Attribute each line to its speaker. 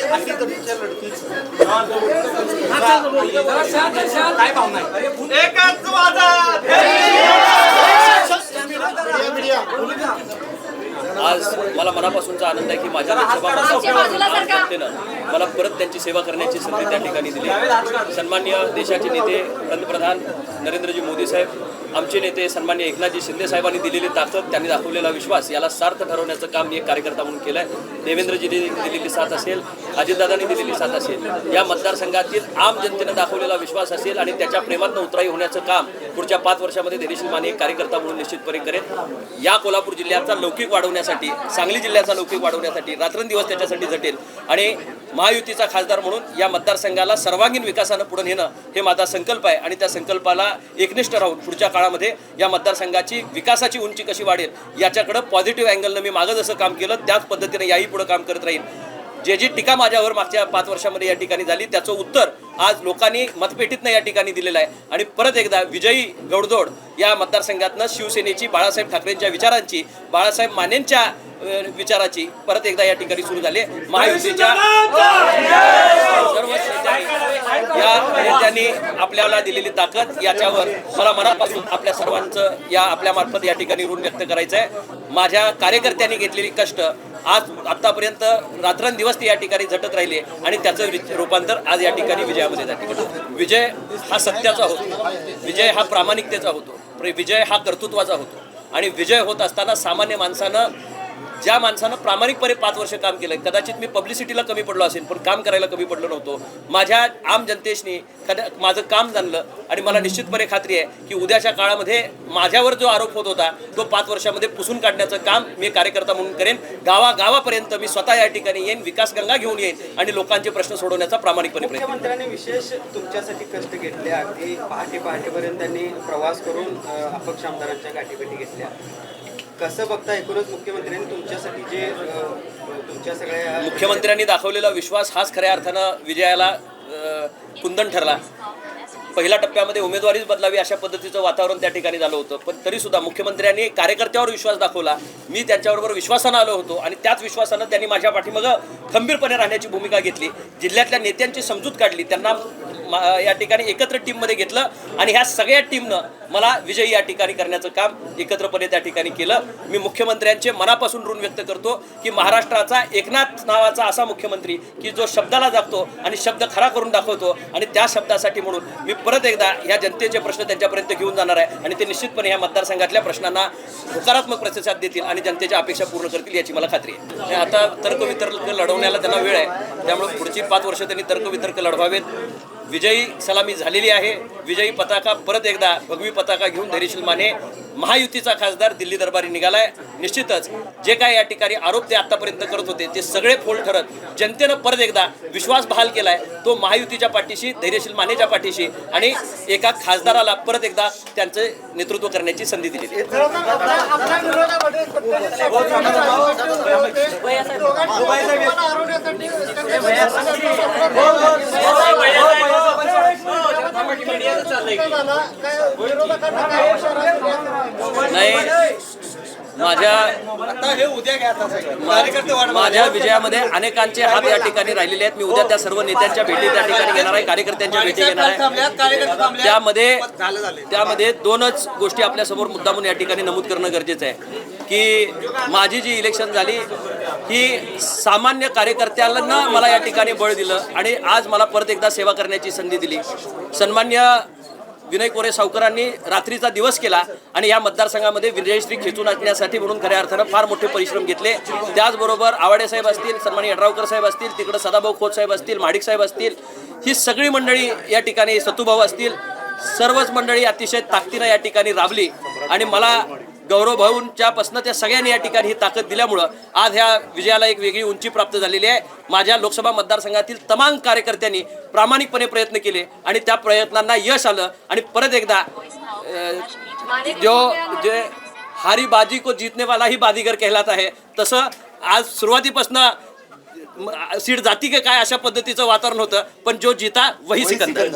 Speaker 1: तटीच्या लढतीत
Speaker 2: काय भावना आहे.
Speaker 1: एकच वादा
Speaker 3: आज मला मनापासूनचा आनंद आहे की माझ्या मला परत त्यांची सेवा करण्याची संधी त्या ठिकाणी दिली सन्मान्य देशाचे नेते पंतप्रधान नरेंद्रजी मोदी साहेब आमचे नेते सन्मान्य एकनाथजी शिंदे साहेबांनी दिलेली ताकद त्यांनी दाखवलेला विश्वास याला सार्थ ठरवण्याचं काम मी एक कार्यकर्ता म्हणून केलं आहे देवेंद्रजीने दिलेली साथ असेल अजितदादांनी दिलेली साथ असेल या मतदारसंघातील आम जनतेनं दाखवलेला विश्वास असेल आणि त्याच्या प्रेमातनं उतराई होण्याचं काम पुढच्या पाच वर्षामध्ये धैर्यशील माने एक कार्यकर्ता म्हणून निश्चितपणे करेल. या कोल्हापूर जिल्ह्याचा लौकिक वाढवण्यासाठी सांगली जिल्ह्याचा लौकिक वाढवण्यासाठी रात्रंदिवस त्याच्यासाठी झटेल. आणि महायुतीचा खासदार म्हणून या मतदारसंघाला सर्वांगीण विकासानं पुढे नेणं हे माझा संकल्प आहे. आणि त्या संकल्पाला एकनिष्ठ राहून पुढच्या काळामध्ये या मतदारसंघाची विकासाची उंची कशी वाढेल याच्याकडं पॉझिटिव्ह अँगलनं मी मागं जसं काम केलं त्याच पद्धतीने याही पुढे काम करत राहील जे जी टीका माझ्यावर मागच्या पाच वर्षामध्ये या ठिकाणी झाली त्याचं उत्तर आज लोकांनी मतपेटीतनं या ठिकाणी दिलेलं आहे. आणि परत एकदा विजयी गौडदोड या मतदारसंघातनं शिवसेनेची बाळासाहेब ठाकरेंच्या विचारांची बाळासाहेब मानेंच्या विचाराची परत एकदा या ठिकाणी सुरू झाली महायुतीच्या सर्व या नेत्यांनी आपल्याला दिलेली ताकद याच्यावर मला मनापासून आपल्या सर्वांचं या आपल्या मार्फत या ठिकाणी ऋण व्यक्त करायचं आहे माझ्या कार्यकर्त्यांनी घेतलेली कष्ट आज आतापर्यंत रात्रंदिवस ते या ठिकाणी झटत राहिले आणि त्याचं वि- रूपांतर आज या ठिकाणी विजयामध्ये झाले. विजय हा सत्याचा होतो. विजय हा प्रामाणिकतेचा होतो. विजय हा कर्तृत्वाचा होतो. आणि विजय होत असताना सामान्य माणसानं ज्या माणसानं प्रामाणिकपणे पाच वर्ष काम केलं कदाचित मी पब्लिसिटीला कमी पडलो असेल पण काम करायला कमी पडलो नव्हतो. माझ्या आम जनतेशनी कदा माझं काम जाणलं आणि मला निश्चितपणे खात्री आहे की उद्याच्या काळामध्ये माझ्यावर जो आरोप होत होता तो पाच वर्षामध्ये पुसून काढण्याचं काम मी कार्यकर्ता म्हणून करेन. गावागावापर्यंत मी स्वतः या ठिकाणी येईन विकास गंगा घेऊन येईन आणि लोकांचे प्रश्न सोडवण्याचा प्रामाणिकपणे प्रयत्न करेन.
Speaker 4: विशेष तुमच्यासाठी कष्ट घेतले अगदी पहाटे पहाटेपर्यंत त्यांनी प्रवास करून अपक्ष आमदारांच्या गाठीभेटी घेतल्या. कसं बघता एकूणच मुख्यमंत्र्यांनी तुमच्यासाठी जे तुमच्या सगळ्या
Speaker 3: मुख्यमंत्र्यांनी दाखवलेला विश्वास हाच खऱ्या अर्थानं विजयाला कुंदन ठरला. पहिल्या टप्प्यामध्ये उमेदवारीच बदलावी अशा पद्धतीचं वातावरण त्या ठिकाणी झालं होतं. पण तरी सुद्धा मुख्यमंत्र्यांनी कार्यकर्त्यावर विश्वास दाखवला. मी त्यांच्याबरोबर विश्वासानं आलो होतो आणि त्याच विश्वासानं त्यांनी माझ्या पाठीमागं खंबीरपणे राहण्याची भूमिका घेतली. जिल्ह्यातल्या नेत्यांची समजूत काढली. त्यांना या ठिकाणी एकत्र टीममध्ये घेतलं आणि ह्या सगळ्या टीमनं मला विजयी या ठिकाणी करण्याचं काम एकत्रपणे त्या ठिकाणी केलं. मी मुख्यमंत्र्यांचे मनापासून ऋण व्यक्त करतो की महाराष्ट्राचा एकनाथ नावाचा असा मुख्यमंत्री की जो शब्दाला जागतो आणि शब्द खरा करून दाखवतो आणि त्या शब्दासाठी म्हणून मी परत एकदा ह्या जनतेचे प्रश्न त्यांच्यापर्यंत घेऊन जाणार आहे आणि ते निश्चितपणे ह्या मतदारसंघातल्या प्रश्नांना होकारात्मक प्रतिसाद देतील आणि जनतेच्या अपेक्षा पूर्ण करतील याची मला खात्री आहे. आता तर्कवितर्क लढवण्याला त्यांना वेळ आहे. त्यामुळे पुढची पाच वर्ष त्यांनी तर्कवितर्क लढवावेत. विजयी सलामी झालेली आहे. विजयी पताका परत एकदा भगवी पताका घेऊन धैर्यशील माने महायुतीचा खासदार दिल्ली दरबारी निघालाय. निश्चितच जे काय या ठिकाणी आरोप ते आतापर्यंत करत होते ते सगळे फोल ठरत जनतेनं परत एकदा विश्वास बहाल केलाय. तो महायुतीच्या पाठीशी धैर्यशील मानेच्या पाठीशी आणि एका खासदाराला परत एकदा त्यांचे नेतृत्व करण्याची संधी
Speaker 1: विरोधामध्ये
Speaker 3: नाही. माझ्या
Speaker 1: हे
Speaker 3: माझ्या विजयामध्ये अनेकांचे हात या ठिकाणी राहिलेले आहेत. मी उद्या त्या सर्व नेत्यांच्या भेटी त्या ठिकाणी घेणार आहे. कार्यकर्त्यांच्या भेटी घेणार आहे. त्यामध्ये त्यामध्ये दोनच गोष्टी आपल्यासमोर मुद्दामून या ठिकाणी नमूद करणं गरजेचं आहे. की माझी जी इलेक्शन झाली ही सामान्य कार्यकर्त्याला मला या ठिकाणी बळ दिलं आणि आज मला परत एकदा सेवा करण्याची संधी दिली. सन्मान्य विनय कोरे सावकरांनी रात्रीचा दिवस केला आणि या मतदारसंघामध्ये विजयश्री खेचून आणण्यासाठी म्हणून खऱ्या अर्थानं फार मोठे परिश्रम घेतले. त्याचबरोबर आवाडे साहेब असतील सन्मान्य यड्रावकर साहेब असतील तिकडं सदाभाऊ खोत साहेब असतील माडिक साहेब असतील ही सगळी मंडळी या ठिकाणी सतुभाऊ असतील. सर्वच मंडळी अतिशय ताकदीनं या ठिकाणी राबली. आणि मला गौरव भाऊंच्या पासनं त्या सगळ्यांनी या ठिकाणी ही ताकद दिल्यामुळं आज ह्या विजयाला एक वेगळी उंची प्राप्त झालेली आहे. माझ्या लोकसभा मतदारसंघातील तमाम कार्यकर्त्यांनी प्रामाणिकपणे प्रयत्न केले आणि त्या प्रयत्नांना यश आलं आणि परत एकदा जो जे हारी बाजी को जीतने वाला ही बाजीगर कहलात आहे तसं आज सुरुवातीपासनं सीट जाती का काय अशा पद्धतीचं वातावरण होतं पण जो जीता वही सिकंदर.